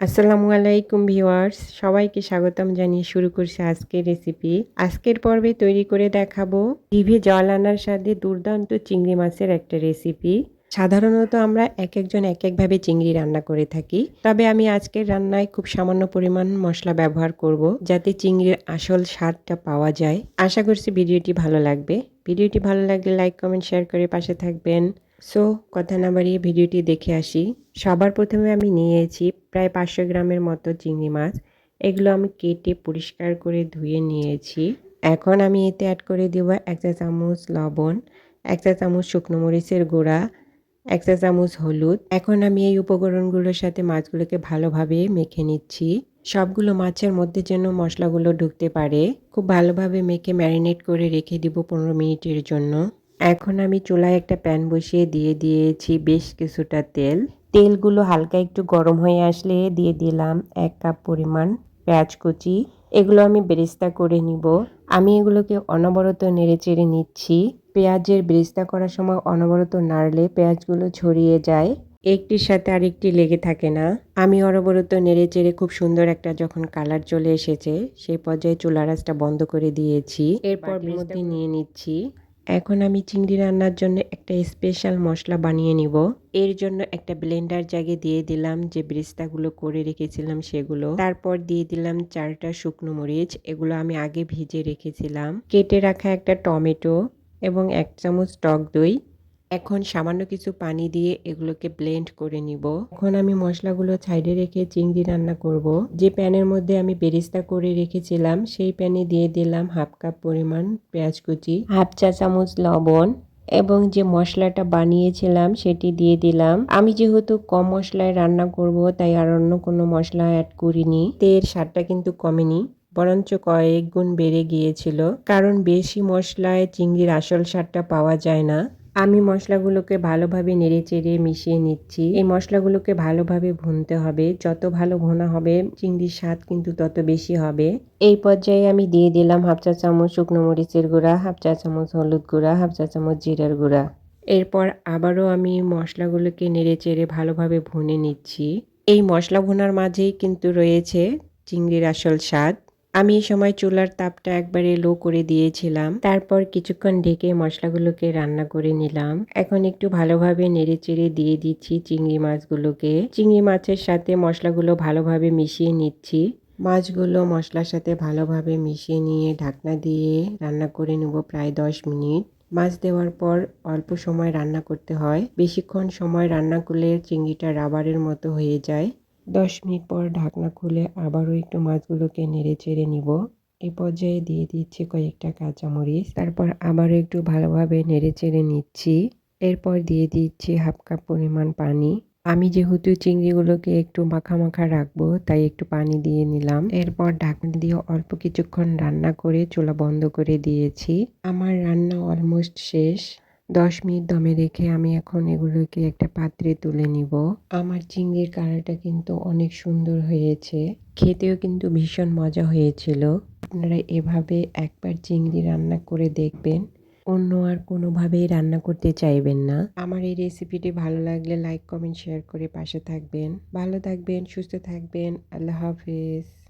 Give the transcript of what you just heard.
আসসালামু আলাইকুম ভিউয়ার্স, সবাইকে স্বাগতম জানিয়ে শুরু করছি আজকের রেসিপি আজকের পর্বে তৈরি করে দেখাবো টিভি জল আনার সাথে দুর্দান্ত চিংড়ি মাছের একটা রেসিপি সাধারণত আমরা এক একজন এক একভাবে চিংড়ি রান্না করে থাকি, তবে আমি আজকের রান্নায় খুব সামান্য পরিমাণ মশলা ব্যবহার করব যাতে চিংড়ির আসল স্বাদটা পাওয়া যায়। আশা করছি ভিডিওটি ভালো লাগবে। ভিডিওটি ভালো লাগলে লাইক কমেন্ট শেয়ার করে পাশে থাকবেন। সো কথা না বাড়িয়ে ভিডিওটি দেখে আসি। সবার প্রথমে আমি নিয়েছি প্রায় পাঁচশো গ্রামের মতো চিংড়ি মাছ। এগুলো আমি কেটে পরিষ্কার করে ধুয়ে নিয়েছি। এখন আমি এতে অ্যাড করে দেবো এক চা চামচ লবণ এক চা চামচ শুকনো মরিচের গুঁড়া এক চা চামচ হলুদ। এখন আমি এই উপকরণগুলোর সাথে মাছগুলোকে ভালোভাবে মেখে নিচ্ছি। সবগুলো মাছের মধ্যে যেন মশলাগুলো ঢুকতে পারে, খুব ভালোভাবে মেখে ম্যারিনেট করে রেখে দিব পনেরো মিনিটের জন্য। এখন আমি চুলায় একটা প্যান বসিয়ে দিয়ে দিয়েছি বেশ কিছুটা তেল। তেলগুলো হালকা একটু গরম হয়ে আসলে দিয়ে দিলাম এক কাপ পরিমাণ পেঁয়াজ কুচি। এগুলো আমি বেরেস্তা করে নিব। আমি এগুলোকে অনবরত নেড়ে চেড়ে নিচ্ছি। পেঁয়াজের বেরেস্তা করার সময় অনবরত নাড়লে পেঁয়াজগুলো ছড়িয়ে যায়। একটির সাথে আরেকটি লেগে থাকে না। আমি অনবরত নেড়ে চেড়ে খুব সুন্দর একটা যখন কালার চলে এসেছে সেই পর্যায়ে চুলা রাসটা বন্ধ করে দিয়েছি। এরপর মধ্যে নিয়ে নিচ্ছি। এখন আমি চিংড়ি রান্নার জন্য একটা স্পেশাল মশলা বানিয়ে নিব। এর জন্য একটা ব্লেন্ডার জাগে দিয়ে দিলাম, যে ব্রেস্তাগুলো করে রেখেছিলাম সেগুলো। তারপর দিয়ে দিলাম চারটা শুকনো মরিচ, এগুলো আমি আগে ভিজে রেখেছিলাম। কেটে রাখা একটা টমেটো এবং এক চামচ টক দই। এখন সামান্য কিছু পানি দিয়ে এগুলোকে ব্লেন্ড করে নিব। এখন আমি মশলাগুলো সাইডে রেখে চিংড়ি রান্না করব। যে প্যানের মধ্যে আমি বেরিস্তা করে রেখেছিলাম, সেই প্যানে দিয়ে দিলাম হাফ কাপ পরিমাণ পেঁয়াজ কুচি, হাফ চা চামচ লবণ এবং যে মশলাটা বানিয়েছিলাম সেটি দিয়ে দিলাম। আমি যেহেতু কম মশলায় রান্না করব, তাই আর অন্য কোনো মশলা অ্যাড করিনি। তের স্বাদটা কিন্তু কমেনি, বরঞ্চ কয়েক গুণ বেড়ে গিয়েছিল। কারণ বেশি মশলায় চিংড়ির আসল স্বাদটা পাওয়া যায় না। আমি মশলাগুলোকে ভালোভাবে নেড়ে চেড়ে মিশিয়ে নিচ্ছি। এই মশলাগুলোকে ভালোভাবে ভুনতে হবে। যত ভালো ভোনা হবে, চিংড়ির স্বাদ কিন্তু তত বেশি হবে। এই পর্যায়ে আমি দিয়ে দিলাম হাফ চা চামচ শুকনো মরিচের গুঁড়া, হাফ চা চামচ হলুদ গুঁড়া, হাফ চা চামচ জিরার গুঁড়া। এরপর আবারও আমি মশলাগুলোকে নেড়ে চেড়ে ভালোভাবে ভুনে নিচ্ছি। এই মশলা ভুনার মাঝেই কিন্তু রয়েছে চিংড়ির আসল স্বাদ। আমি এই সময় চুলার তাপটা একবারে লো করে দিয়েছিলাম। তারপর কিছুক্ষণ ঢেকে মশলাগুলোকে রান্না করে নিলাম। এখন একটু ভালোভাবে নেড়ে চেড়ে দিয়ে দিচ্ছি চিংড়ি মাছগুলোকে। চিংড়ি মাছের সাথে মশলাগুলো ভালোভাবে মিশিয়ে নিচ্ছি। মাছগুলো মশলার সাথে ভালোভাবে মিশিয়ে নিয়ে ঢাকনা দিয়ে রান্না করে নেব প্রায় দশ মিনিট। মাছ দেওয়ার পর অল্প সময় রান্না করতে হয়। বেশিক্ষণ সময় রান্না করলে চিংড়িটা রাবারের মতো হয়ে যায়। দশ মিনিট পর ঢাকনা খুলে আবারও একটু মাছগুলোকে নেড়ে চেড়ে নিব। এই পর্যায়ে দিয়ে দিচ্ছি কয়েকটা কাঁচামরিচ। তারপর আবারও একটু ভালোভাবে নেড়ে চেড়ে নিচ্ছি। এরপর দিয়ে দিচ্ছি হাফ কাপ পরিমাণ পানি। আমি যেহেতু চিংড়িগুলোকে একটু মাখা মাখা রাখব, তাই একটু পানি দিয়ে নিলাম। এরপর ঢাকনা দিয়ে অল্প কিছুক্ষণ রান্না করে চুলা বন্ধ করে দিয়েছি। আমার রান্না অলমোস্ট শেষ। দশ মিনিট দমে রেখে আমি এখন এগুলোকে একটা পাত্রে তুলে নিব। আমার চিংড়ির কালারটা কিন্তু অনেক সুন্দর হয়েছে। খেতেও কিন্তু ভীষণ মজা হয়েছিল। আপনারা এভাবে একবার চিংড়ি রান্না করে দেখবেন। অন্য আর কোনোভাবেই রান্না করতে চাইবেন না। আমার এই রেসিপিটি ভালো লাগলে লাইক, কমেন্ট, শেয়ার করে পাশে থাকবেন। ভালো থাকবেন, সুস্থ থাকবেন। আল্লাহ হাফেজ।